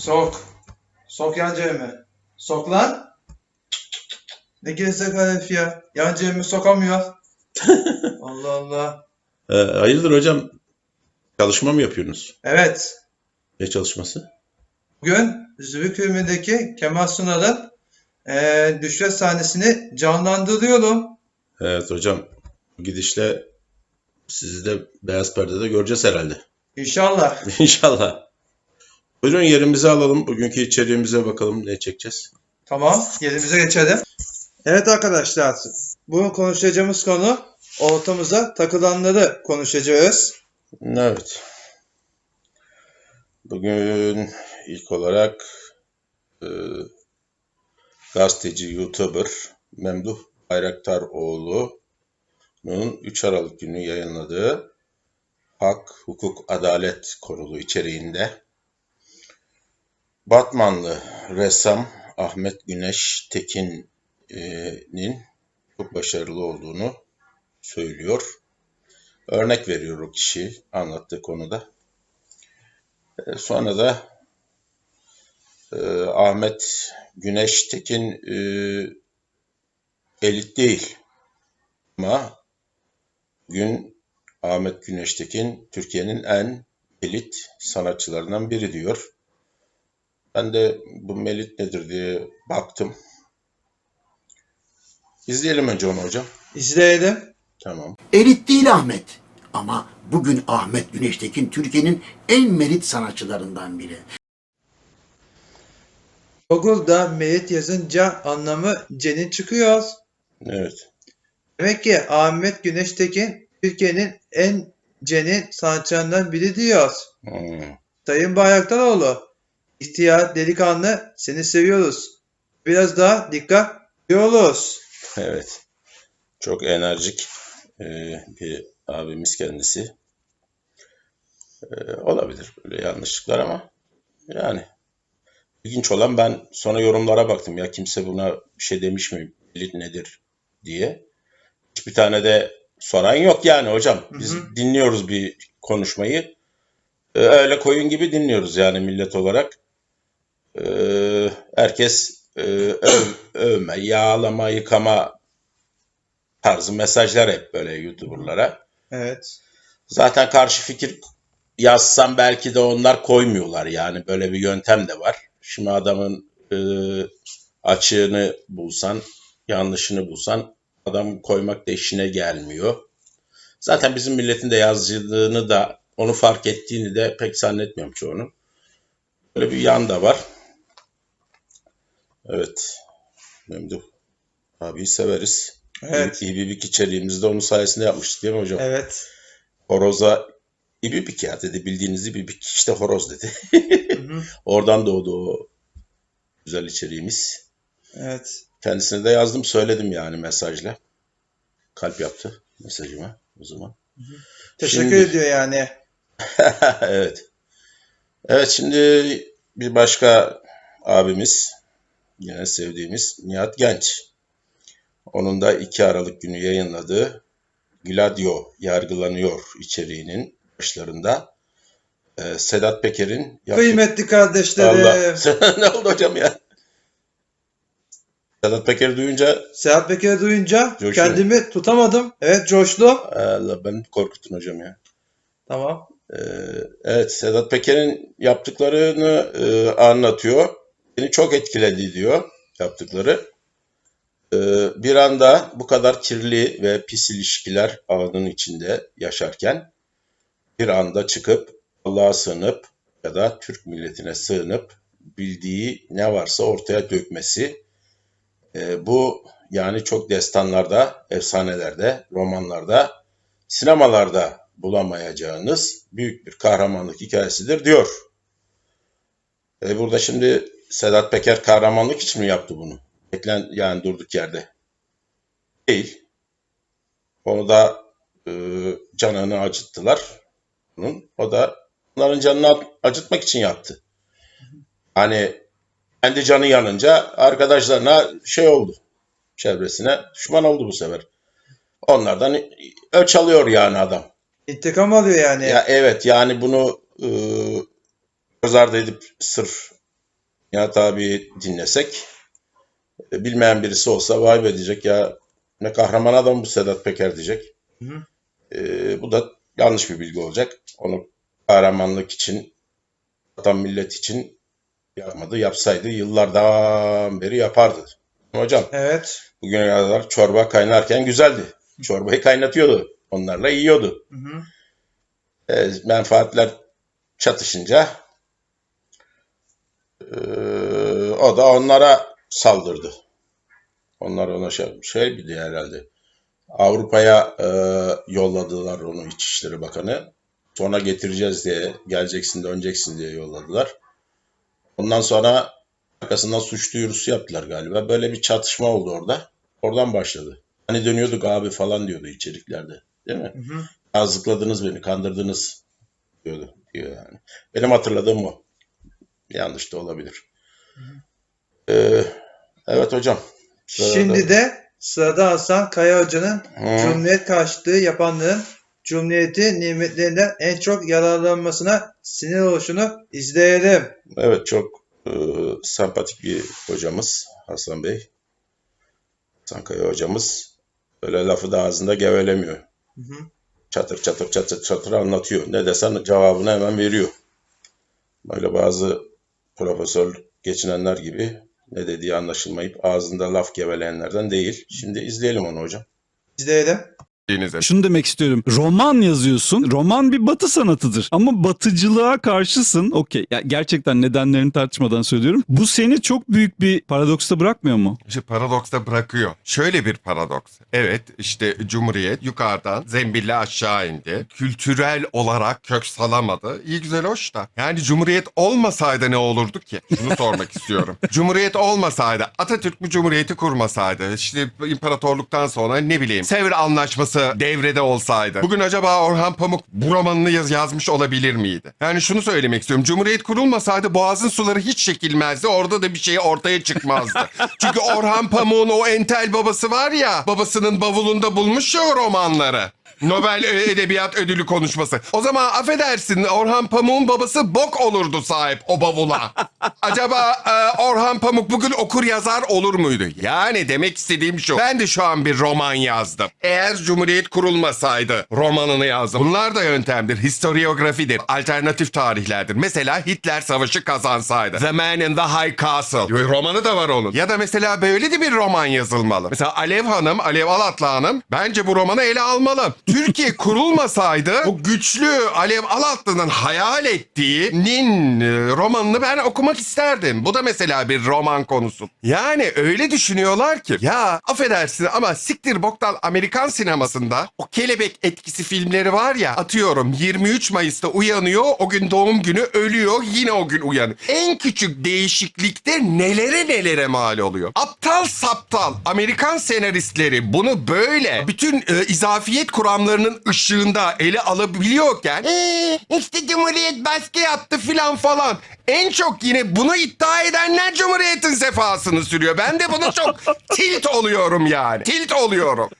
Sok. Sok yan cebime. Sok lan. Ne gerizekalı herif ya. Yan cebime sokamıyor. Allah Allah. Ee, hayırdır hocam? Çalışma mı yapıyorsunuz? Evet. Ne çalışması? Bugün Zübük filmindeki Kemal Sunal'ın eee düşme sahnesini canlandırıyorum. Evet hocam. Bu gidişle sizi de beyaz perdede göreceğiz herhalde. İnşallah. İnşallah. Buyurun yerimizi alalım. Bugünkü içeriğimize bakalım ne çekeceğiz. Tamam, yerimize geçelim. Evet arkadaşlar, bu konuşacağımız konu ortamıza takılanları konuşacağız. Evet. Bugün ilk olarak e, gazeteci, YouTuber Memduh Bayraktaroğlu'nun 3 Aralık günü yayınladığı Hak, Hukuk, Adalet konulu içeriğinde Batmanlı ressam Ahmet Güneş Tekin'in çok başarılı olduğunu söylüyor. Örnek veriyor o kişi anlattığı konuda. E, Sonra da e, Ahmet Güneş Tekin e, elit değil. Ama bugün Ahmet Güneş Tekin Türkiye'nin en elit sanatçılarından biri diyor. Ben de bu melit nedir diye baktım. İzleyelim önce onu hocam. İzleyelim. Tamam. Elit değil Ahmet. Ama bugün Ahmet Güneştekin Türkiye'nin en merit sanatçılarından biri. Google'da merit yazınca anlamı cenin çıkıyor. Evet. Demek ki Ahmet Güneş Tekin Türkiye'nin en cenin sanatçılarından biri diyor. Hmm. Sayın Bayraktaroğlu, ihtiyar delikanlı seni seviyoruz. Biraz daha dikkat ediyoruz. Evet. Çok enerjik e, bir abimiz kendisi. E, olabilir böyle yanlışlıklar ama yani ilginç olan ben sonra yorumlara baktım ya kimse buna bir şey demiş mi elit nedir diye. Hiçbir tane de soran yok yani hocam. Biz Hı hı. dinliyoruz bir konuşmayı. E, öyle koyun gibi dinliyoruz yani millet olarak. E, herkes e, öv- övme, yağlama, yıkama tarzı mesajlar hep böyle YouTuber'lara. Evet. Zaten karşı fikir yazsam belki de onlar koymuyorlar yani böyle bir yöntem de var. Şimdi adamın e, açığını bulsan, yanlışını bulsan adam koymak da işine gelmiyor. Zaten bizim milletin de yazdığını da onu fark ettiğini de pek zannetmiyorum çoğunun. Böyle bir yan da var. Evet. Memduh abiyi severiz. Evet. İbibik içeriğimizde onun sayesinde yapmıştık değil mi hocam? Evet. Horoza İbibik ya dedi. Bildiğiniz İbibik işte horoz dedi. Hı hı. Oradan doğdu o güzel içeriğimiz. Evet. Kendisine de yazdım söyledim yani mesajla. Kalp yaptı mesajıma o zaman. Teşekkür Şimdi- ediyor yani. evet. Evet şimdi bir başka abimiz yine sevdiğimiz Nihat Genç. Onun da 2 Aralık günü yayınladığı Gladio yargılanıyor içeriğinin başlarında e, Sedat Peker'in yaptığı... Kıymetli kardeşlerim. Allah. ne oldu hocam ya? Sedat Peker'i duyunca Serhat Peker'i duyunca Coşuyor. kendimi tutamadım. Evet coştu. Allah ben korkuttun hocam ya. Tamam. Ee, evet Sedat Peker'in yaptıklarını e, anlatıyor. Beni çok etkiledi diyor yaptıkları. Ee, bir anda bu kadar kirli ve pis ilişkiler ağının içinde yaşarken bir anda çıkıp Allah'a sığınıp ya da Türk milletine sığınıp bildiği ne varsa ortaya dökmesi e, bu yani çok destanlarda, efsanelerde, romanlarda, sinemalarda bulamayacağınız büyük bir kahramanlık hikayesidir diyor. E burada şimdi Sedat Peker kahramanlık için mi yaptı bunu? Beklen yani durduk yerde. Değil. Onu da e, canını acıttılar. Bunun. O da onların canını acıtmak için yaptı. Hani kendi canı yanınca arkadaşlarına şey oldu. Çevresine düşman oldu bu sefer. Onlardan ölç alıyor yani adam. İntikam alıyor yani. Ya evet yani bunu e, göz ardı edip sırf Nihat abi dinlesek e, bilmeyen birisi olsa vay be diyecek ya ne kahraman adam bu Sedat Peker diyecek. Hı hı. E, bu da yanlış bir bilgi olacak. Onu kahramanlık için, vatan millet için yapmadı. Yapsaydı yıllardan beri yapardı. Hocam Evet. bugüne kadar çorba kaynarken güzeldi. Çorbayı kaynatıyordu. Onlarla yiyordu. Hı hı. E, menfaatler çatışınca e, o da onlara saldırdı. Onlar ona şey, şey bir de herhalde. Avrupa'ya e, yolladılar onu İçişleri Bakanı. Sonra getireceğiz diye, geleceksin döneceksin diye yolladılar. Ondan sonra arkasından suç duyurusu yaptılar galiba. Böyle bir çatışma oldu orada. Oradan başladı. Hani dönüyorduk abi falan diyordu içeriklerde. Değil mi? Hı hı. Azıkladınız beni, kandırdınız diyordu. Diyor yani. Benim hatırladığım o. Yanlış da olabilir. Ee, evet hocam. Sırada- Şimdi de sırada Hasan Kaya Hoca'nın Hı, Cumhuriyet karşıtı yapanların Cumhuriyeti nimetlerinden en çok yararlanmasına sinir oluşunu izleyelim. evet çok e, sempatik bir hocamız Hasan Bey. Hasan Kaya hocamız. Öyle lafı da ağzında gevelemiyor. Hı hı. Çatır çatır çatır çatır anlatıyor. Ne desen cevabını hemen veriyor. Böyle bazı profesör geçinenler gibi ne dediği anlaşılmayıp ağzında laf geveleyenlerden değil. Şimdi izleyelim onu hocam. İzleyelim. Denize. Şunu demek istiyorum. Roman yazıyorsun. Roman bir batı sanatıdır. Ama batıcılığa karşısın. Okey. Ya gerçekten nedenlerini tartışmadan söylüyorum. Bu seni çok büyük bir paradoksta bırakmıyor mu? İşte paradoksta bırakıyor. Şöyle bir paradoks. Evet işte Cumhuriyet yukarıdan zembille aşağı indi. Kültürel olarak kök salamadı. İyi güzel hoş da. Yani Cumhuriyet olmasaydı ne olurdu ki? Şunu sormak istiyorum. Cumhuriyet olmasaydı Atatürk bu Cumhuriyeti kurmasaydı. işte imparatorluktan sonra ne bileyim Sevr Anlaşması devrede olsaydı. Bugün acaba Orhan Pamuk bu romanını yaz- yazmış olabilir miydi? Yani şunu söylemek istiyorum. Cumhuriyet kurulmasaydı boğazın suları hiç çekilmezdi. Orada da bir şey ortaya çıkmazdı. Çünkü Orhan Pamuk'un o entel babası var ya babasının bavulunda bulmuş ya o romanları. Nobel Edebiyat Ödülü konuşması. O zaman affedersin Orhan Pamuk'un babası bok olurdu sahip o bavula. Acaba e, Orhan Pamuk bugün okur yazar olur muydu? Yani demek istediğim şu. Ben de şu an bir roman yazdım. Eğer Cumhuriyet kurulmasaydı romanını yazdım. Bunlar da yöntemdir. Historiografidir. Alternatif tarihlerdir. Mesela Hitler savaşı kazansaydı. The Man in the High Castle. Romanı da var onun. Ya da mesela böyle de bir roman yazılmalı. Mesela Alev Hanım, Alev Alatlı Hanım bence bu romanı ele almalı. Türkiye kurulmasaydı bu güçlü Alev Alatlı'nın hayal ettiğinin e, romanını ben okumak isterdim. Bu da mesela bir roman konusu. Yani öyle düşünüyorlar ki ya affedersin ama siktir boktan Amerikan sinemasında o kelebek etkisi filmleri var ya atıyorum 23 Mayıs'ta uyanıyor o gün doğum günü ölüyor yine o gün uyanıyor. En küçük değişiklikte nelere nelere mal oluyor. Aptal saptal Amerikan senaristleri bunu böyle bütün e, izafiyet kuramlarının ışığında ele alabiliyorken "Ee, işte Cumhuriyet baskı yaptı filan falan. En çok yine bunu iddia edenler Cumhuriyet'in sefasını sürüyor. Ben de bunu çok tilt oluyorum yani. Tilt oluyorum.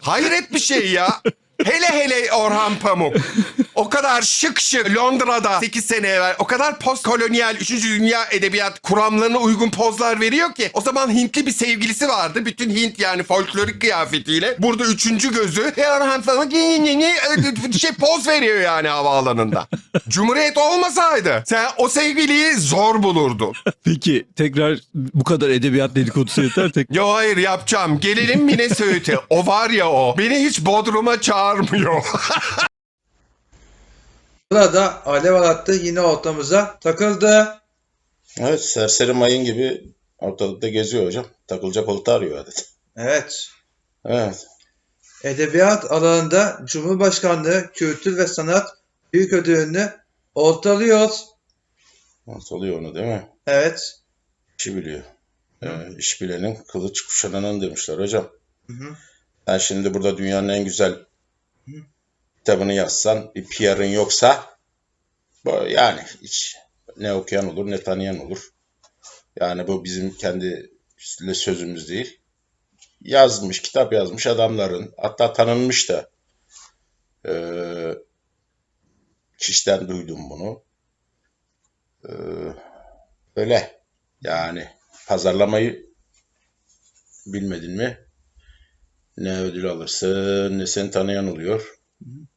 Hayret bir şey ya. Hele hele Orhan Pamuk. O kadar şık şık Londra'da 8 sene evvel o kadar postkolonyal 3. Dünya Edebiyat kuramlarına uygun pozlar veriyor ki. O zaman Hintli bir sevgilisi vardı. Bütün Hint yani folklorik kıyafetiyle. Burada üçüncü gözü. E, şey poz veriyor yani havaalanında. Cumhuriyet olmasaydı sen o sevgiliyi zor bulurdun. Peki tekrar bu kadar edebiyat dedikodusu yeter. Tek... Yo hayır yapacağım. Gelelim Minnesota. O var ya o. Beni hiç Bodrum'a çağırmıyor. Burada alev attı yine ortamıza takıldı. Evet serseri mayın gibi ortalıkta geziyor hocam. Takılacak olta arıyor adet. Evet. Evet. Edebiyat alanında Cumhurbaşkanlığı Kültür ve Sanat Büyük Ödülünü ortalıyor. Oluyor onu değil mi? Evet. İşi biliyor. Ee, iş bilenin kılıç kuşananın demişler hocam. Hı hı. Ben şimdi burada dünyanın en güzel kitabını yazsan bir PR'ın yoksa yani hiç ne okuyan olur ne tanıyan olur. Yani bu bizim kendi sözümüz değil. Yazmış, kitap yazmış adamların hatta tanınmış da eee kişiden duydum bunu. Eee öyle. Yani pazarlamayı bilmedin mi ne ödül alırsın ne seni tanıyan oluyor.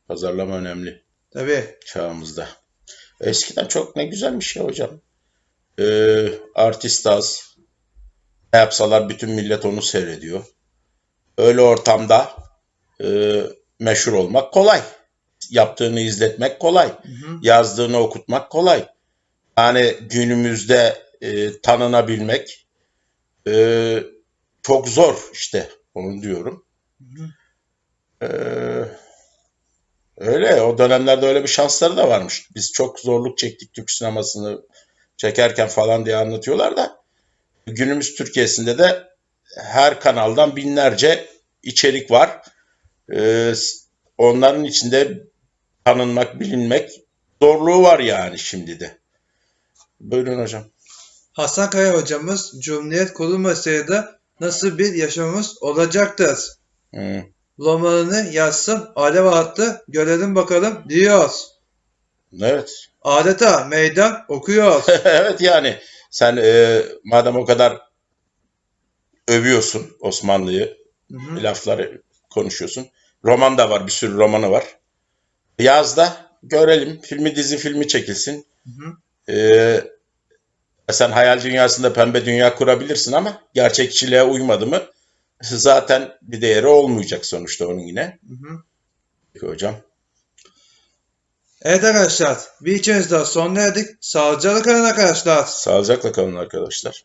Pazarlama önemli Tabii. çağımızda. Eskiden çok ne güzelmiş ya hocam. Ee, artist az. Ne yapsalar bütün millet onu seyrediyor. Öyle ortamda e, meşhur olmak kolay. Yaptığını izletmek kolay. Hı hı. Yazdığını okutmak kolay. Yani günümüzde e, tanınabilmek e, çok zor işte. Onu diyorum. Ee, öyle o dönemlerde öyle bir şansları da varmış. Biz çok zorluk çektik Türk sinemasını çekerken falan diye anlatıyorlar da günümüz Türkiye'sinde de her kanaldan binlerce içerik var. Ee, onların içinde tanınmak, bilinmek zorluğu var yani şimdi de. Buyurun hocam. Hasan Kaya hocamız Cumhuriyet kurulmasaydı nasıl bir yaşamımız olacaktır? Hı. Romanını yazsın, alev attı, görelim bakalım diyoruz. Evet. Adeta meydan okuyoruz. evet yani sen e, madem o kadar övüyorsun Osmanlı'yı, lafları konuşuyorsun. Roman da var, bir sürü romanı var. Yaz da görelim, filmi dizi filmi çekilsin. Hı hı. Ee, sen hayal dünyasında pembe dünya kurabilirsin ama gerçekçiliğe uymadı mı zaten bir değeri olmayacak sonuçta onun yine. Hı hı. Peki hocam. Evet arkadaşlar, bir kez daha sonuna erdik. Sağlıcakla kalın arkadaşlar. Sağlıcakla kalın arkadaşlar.